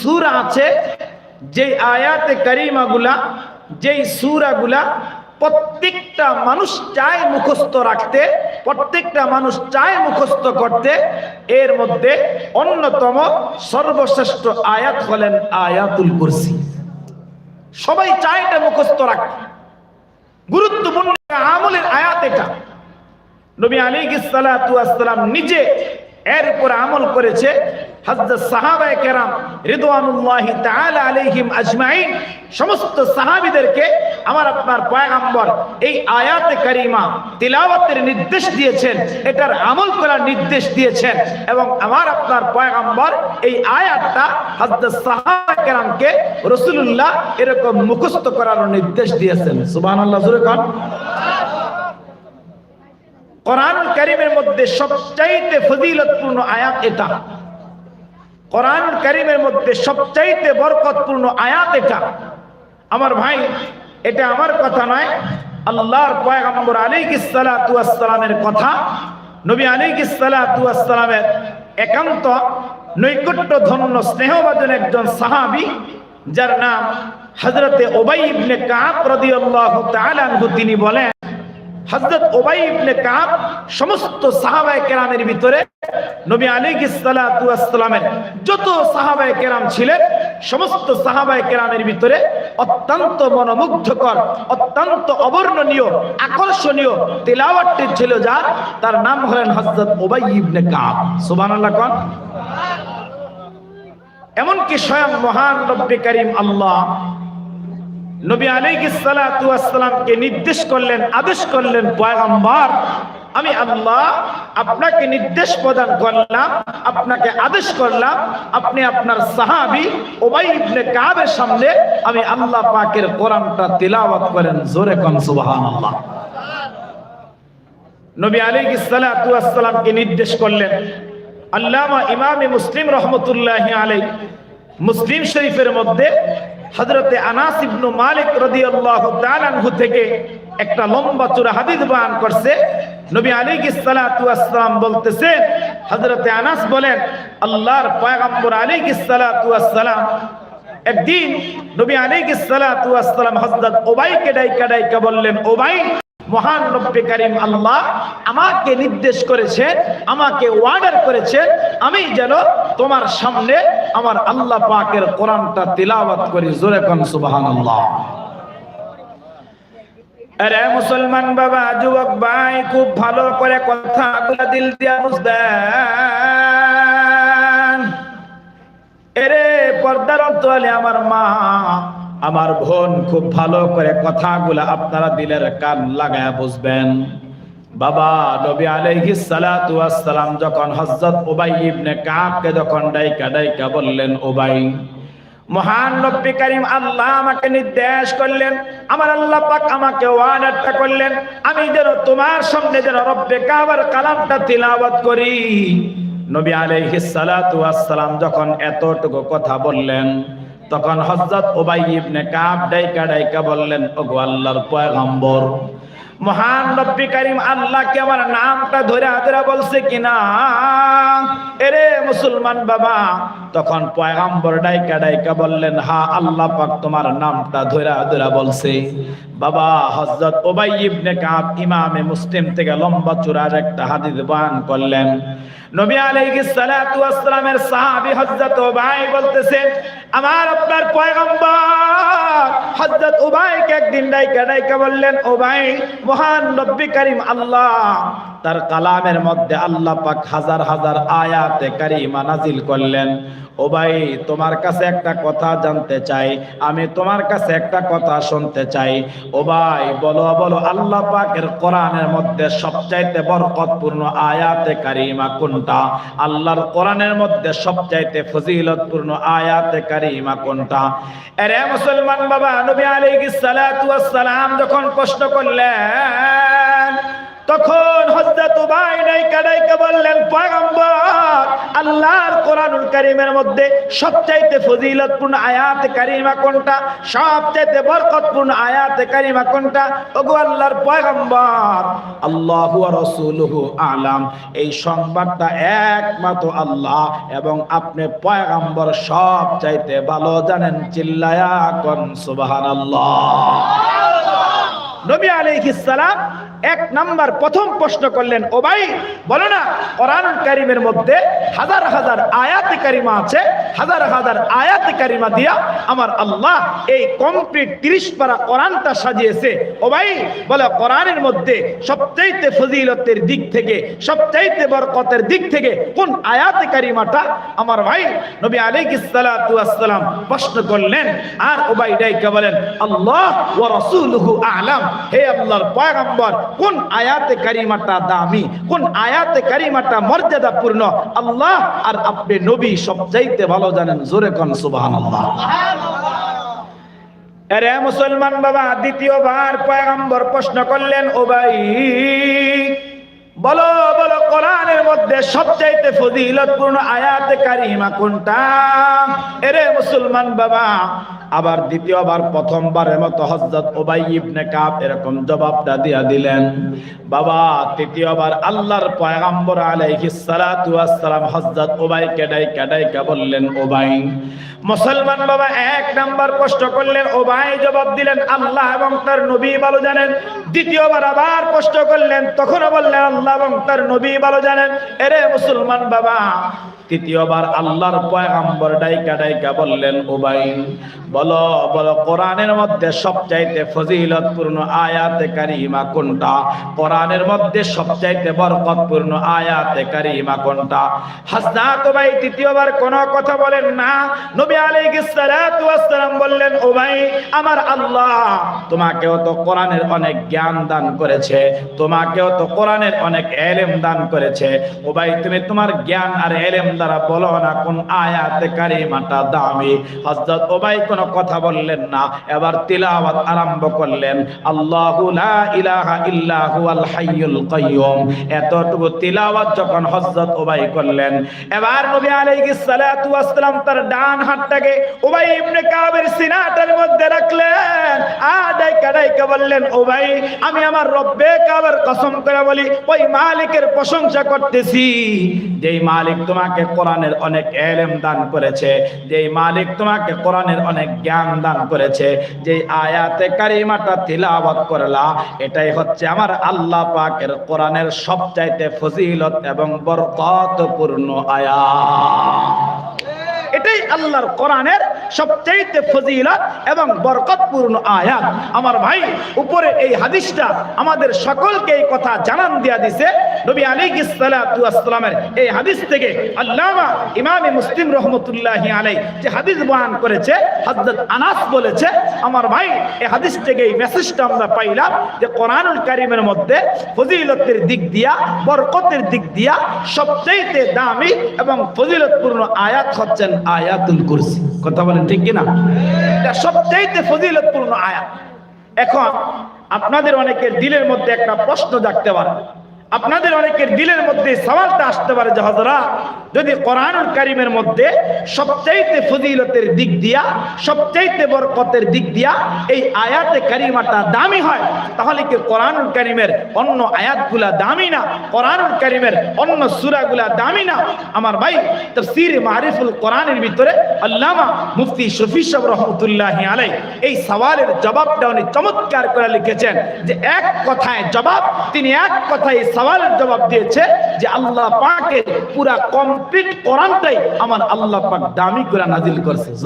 সুরা আছে, যেই আয়াতে কারিমাগুলা, যেই সুরাগুলা প্রত্যেকটা মানুষ চায় মুখস্থ রাখতে, প্রত্যেকটা মানুষ চায় মুখস্থ করতে, এর মধ্যে অন্যতম সর্বশ্রেষ্ঠ আয়াত হলেন আয়াতুল কুরসি। সবাই চায় এটা মুখস্থ রাখতে। গুরুত্বপূর্ণ আমলের আয়াত এটা। নবী আলী সালাম নিজে এর উপর আমল করেছে সমস্ত আমার আপনার এই কারিমা নির্দেশ দিয়েছেন, এটার আমল করার নির্দেশ দিয়েছেন এবং আমার আপনার পয়গম্বর এই আয়াতটা হযরত সাহাবায়ে কেরামকে রাসূলুল্লাহ এরকম মুখস্থ করার নির্দেশ দিয়েছেন। সুবহানাল্লাহ, জোরে কোন। মধ্যে সবচাইতে ফজিলতপূর্ণ আয়াত এটা। কোরআনুল কারীমের মধ্যে সবচাইতে বরকতপূর্ণ আয়াত এটা। আমার ভাই, এটা আমার কথা নয়, আল্লাহর পয়গম্বর ওয়াস সালামের কথা, নবী ওয়াস সালামের একান্ত নৈকট্য ধন্য স্নেহভাজন একজন সাহাবি, যার নাম হজরতে উবাই ইবনে আনহু, তিনি বলেন হজরত ওবাই ইবনে কাব সমস্ত সাহাবায়ে কেরামের ভিতরে নবী ওয়াস সালামের যত সাহাবায়ে কেরাম ছিলেন, সমস্ত সাহাবায়ে কেরামের ভিতরে অত্যন্ত মনোমুগ্ধকর, অত্যন্ত অবর্ণনীয়, আকর্ষণীয় তেলাওয়াতটি ছিল যার তার নাম হলেন হযরত ওবাই ইবনে কাব। কোন। এমনকি স্বয়ং মহান রব্বে করিম আল্লাহ নবী আলাইহিস সালাতু ওয়াস নির্দেশ করলেন, আদেশ করলেন, পয়গম্বর আমি আল্লাহ আপনাকে নির্দেশ প্রদান করলাম, আপনাকে আদেশ করলাম, আপনি আপনার সাহাবী ওবাই ইবনে কাবের সামনে আমি আল্লাহ পাকের কোরআনটা তিলাওয়াত করেন, জোরে কোন সুবহানাল্লাহ। নবী আলাইহিস সালাতু ওয়াস সালামকে নির্দেশ করলেন, আল্লামা ইমামে মুসলিম রহমতুল্লাহি আলাইহি, মুসলিম শরীফের মধ্যে হজরতে আনাস ইবনু মালিক রাদিয়াল্লাহু তাআলা থেকে একটা লম্বা চূড়া হাদিস বয়ান করছে নবী আলাইহিস সালাতু বলতেছে হযরতে আনাস বলেন, আল্লাহর পয়গম্বর সালাতু ওয়াসসালাম একদিন নবী সালাতু ওয়াসসালাম হযরত ওবাইকে ডাইকা ডাইকা বললেন, ওবাই, মহান রব্বে কারিম আল্লাহ আমাকে নির্দেশ করেছে আমাকে ওয়ার্ডার করেছে আমি যেন তোমার সামনে আমার আল্লাহ পাকের কোরআনটা তিলাওয়াত করি। জোরে কোন সুবহানাল্লাহ। আরে মুসলমান বাবা, যুবক ভাই, খুব ভালো করে কথাগুলো দিল দিয়া বুঝবেন এরে পর্দার অন্তরালে আমার মা, আমার বোন, খুব ভালো করে কথাগুলা আপনারা দিলের কান লাগায় বুঝবেন। বাবা, নবী আলাইহিস সালাতু ওয়াস সালাম যখন হযরত উবাই ইবনে কাবকে যখন ডাইকা ডাইকা বললেন, উবাই মহান নব্বী করিম আল্লাহ আমাকে নির্দেশ করলেন, আমার আল্লাহ পাক আমাকে ওয়ার্ডারটা করলেন। আমি যেন তোমার সামনে যেন রব্বে কাবার কালামটা তিলাওয়াত করি। নবী আলাইহিস সালাতু ওয়াস সালাম যখন এতটুকু কথা বললেন, তখন হযরত উবাই ইবনে কাব ডাইকা ডাইকা বললেন, ওগো আল্লাহর পয়গম্বর, মহান রব্বি করিম আল্লাহকে আমার নামটা ধরে হাজরা বলছে কিনা? এরে মুসলমান বাবা তখন পয়গাম্বর ডাইকা ডাইকা বললেন, হা, আল্লাহ পাক তোমার নামটা ধরে হাজরা বলছে। বাবা হযরত ওবাই ইবনে কাব ইমামে মুসলিম থেকে লম্বা চূড়ার একটা হাদিস বয়ান করলেন। আমার আপনার বললেন মহান আল্লাহ তার কালামের মধ্যে আল্লাহ পাক হাজার হাজার আয়াতে কারিমা নাজিল করলেন। ও ভাই, তোমার কাছে একটা কথা জানতে চাই, আমি তোমার কাছে একটা কথা শুনতে চাই। ও ভাই, বলো বলো, আল্লাহ পাকের কোরআনের মধ্যে সবচাইতে বরকতপূর্ণ আয়াতে কারিমা কোনটা? আল্লাহর কোরআনের মধ্যে সবচাইতে ফজিলতপূর্ণ আয়াতে কারিমা কোনটা? এরে মুসলমান বাবা, নবী আলাইহিস সালাতু ওয়াস সালাম যখন প্রশ্ন করলেন তখন হযরত উবাই নাইকা নাইকা বললেন, পয়গম্বর, আল্লাহর কোরআনুল কারীমের মধ্যে সবচাইতে ফজিলতপূর্ণ আয়াত কারিমা কোনটা? সবচাইতে বরকতপূর্ণ আয়াত কারিমা কোনটা? ওগো আল্লাহর পয়গম্বর, আল্লাহু ওয়া রাসূলুহু আলাম। এই সংবাদটা একমাত্র আল্লাহ এবং আপনি পয়গম্বর সবচাইতে ভালো জানেন, চিল্লায়া কোন, সুবহানাল্লাহ। নবী আলাইহিস সালাম এক নাম্বার প্রথম প্রশ্ন করলেন, ও ভাই, বলো না কোরআনুল কারীমের মধ্যে হাজার হাজার আয়াত কারিমা আছে, হাজার হাজার আয়াত কারিমা দিয়া আমার আল্লাহ এই কমপ্লিট 30 পারা কোরআনটা সাজিয়েছে। ও ভাই, বলে, কোরআনের মধ্যে সবচাইতে ফজিলতের দিক থেকে, সবচাইতে বরকতের দিক থেকে কোন আয়াত কারিমাটা? আমার ভাই নবী আলাইহিস সালাতু প্রশ্ন করলেন, আর ওবাই ডাইকা বলেন, আল্লাহ ওয়া রাসূলুহু আ'লাম, হে আল্লাহর পয়গম্বর কোন আয়াতে কারিমাটা দামি, কোন আয়াতে কারিমাটা মর্যাদাপূর্ণ? আল্লাহ আর আপনি নবী সবচাইতে ভালো জানেন, জোরে কোন সুবহানাল্লাহ। আরে মুসলমান বাবা, দ্বিতীয়বার পয়গম্বর প্রশ্ন করলেন, ও ভাই, বলো বলো, কোরআনের মধ্যে সবচাইতে ফজিলতপূর্ণ আয়াত কারিমা কোনটা? এরে মুসলমান বাবা আবার দ্বিতীয়বার, প্রথমবারের মতো হযরত ওবাই ইবনে কাব এরকম জবাবটা দিয়া দিলেন। বাবা, তৃতীয়বার আল্লাহর পয়গম্বর আলাইহিস সালাতু ওয়াস সালাম হযরত উবাই কেডাই কেডাই কে বললেন ওবাই মুসলমান বাবা, এক নাম্বার প্রশ্ন করলেন ওবাই জবাব দিলেন, আল্লাহ এবং তার নবী ভালো জানেন। দ্বিতীয়বার আবার প্রশ্ন করলেন, তখনও বললেন, আল্লাহ এবং তার নবী ভালো জানেন। এরে মুসলমান বাবা তৃতীয়বার আল্লাহর পয়গম্বর ডাইকা ডাইকা বললেন উবাই বলো বলো, কোরআনের মধ্যে সবচাইতে ফজিলতপূর্ণ আয়াতে কারিমা কোনটা? কোরআনের মধ্যে সবচাইতে বরকতপূর্ণ আয়াতে কারিমা কোনটা? হাসনাত উবাই তৃতীয়বার কোনো কথা বলেন না। নবী আলাইহিস সালাতু ওয়াস সালাম বললেন, উবাই, আমার আল্লাহ তোমাকেও তো কোরআনের অনেক জ্ঞান দান করেছে, তোমাকেও তো কোরআনের অনেক এলেম দান করেছে। উবাই, তুমি তোমার জ্ঞান আর এলেম দ্বারা বলো না কোন আয়াতে কারিমাটা দামি। হযরত উবাই কোনো কথা বললেন না, এবার তিলাওয়াত আরম্ভ করলেন। আল্লাহু লা ইলাহা ইল্লা হুয়াল হাইয়ুল এতটুকু তিলাওয়াত যখন হযরত করলেন, এবার নবী আলাইহিস সালাতু তার ডান হাতটাকে ইবনে কাবের মধ্যে রাখলেন। বললেন আমি আমার রব্বে কাবার কসম করে বলি, ওই মালিকের প্রশংসা করতেছি। যেই মালিক তোমাকে কোরআনের অনেক এলেম দান করেছে, যেই মালিক তোমাকে কোরআনের অনেক জ্ঞান দান করেছে, যেই আয়াতে কারিমাটা তিলাওয়াত করলা, এটাই হচ্ছে আমার আল্লাহ পাকের কোরআনের সবচাইতে ফজিলত এবং বরকতপূর্ণ আয়া এটাই আল্লাহর কোরআনের সবচাইতে ফজিলত এবং বরকতপূর্ণ আয়াত। আমার ভাই, উপরে এই হাদিসটা আমাদের সকলকে এই কথা জানান দিয়া দিছে নবী সালাতু ওয়াসসালামের এই হাদিস থেকে আল্লামা ইমামে মুসলিম রহমতুল্লাহি আলাই যে হাদিস বয়ান করেছে, হযরত আনাস বলেছে, আমার ভাই, এই হাদিস থেকে এই মেসেজটা আমরা পাইলাম যে কোরআনুল কারীমের মধ্যে ফজিলতের দিক দিয়া, বরকতের দিক দিয়া সবচাইতে দামি এবং ফজিলতপূর্ণ আয়াত হচ্ছেন আয়াতুল কুরসি। কথা বলেন ঠিক কিনা? এটা সবচাইতে ফজিলতপূর্ণ আয়াত। এখন আপনাদের অনেকের দিলের মধ্যে একটা প্রশ্ন জাগতে পারে। আপনাদের অনেকের দিলের মধ্যে সওয়ালটা আসতে পারে যে হজরা যদি কোরআনুল কারিমের মধ্যে সবচাইতে ফজিলতের দিক দিয়া, সবচাইতে বরকতের দিক দিয়া এই আয়াতে কারিমাটা দামি হয়, তাহলে কি কোরআনুল কারিমের অন্য আয়াতগুলা দামি না? কোরআনুল কারিমের অন্য সূরাগুলা দামি না? আমার ভাই, তাফসীর মারিফুল কোরআনের ভিতরে আল্লামা মুফতি শফি সাহেব রহমতুল্লাহ আলাই এই সওয়ালের জবাবটা উনি চমৎকার করে লিখেছেন যে এক কথায় জবাব, তিনি এক কথায় সওয়ালের জবাব দিয়েছে যে আল্লাহ পাকে পুরা কমপ্লিট কোরআনটাই আমার আল্লাহ পাক দামি করে নাজিল করছে।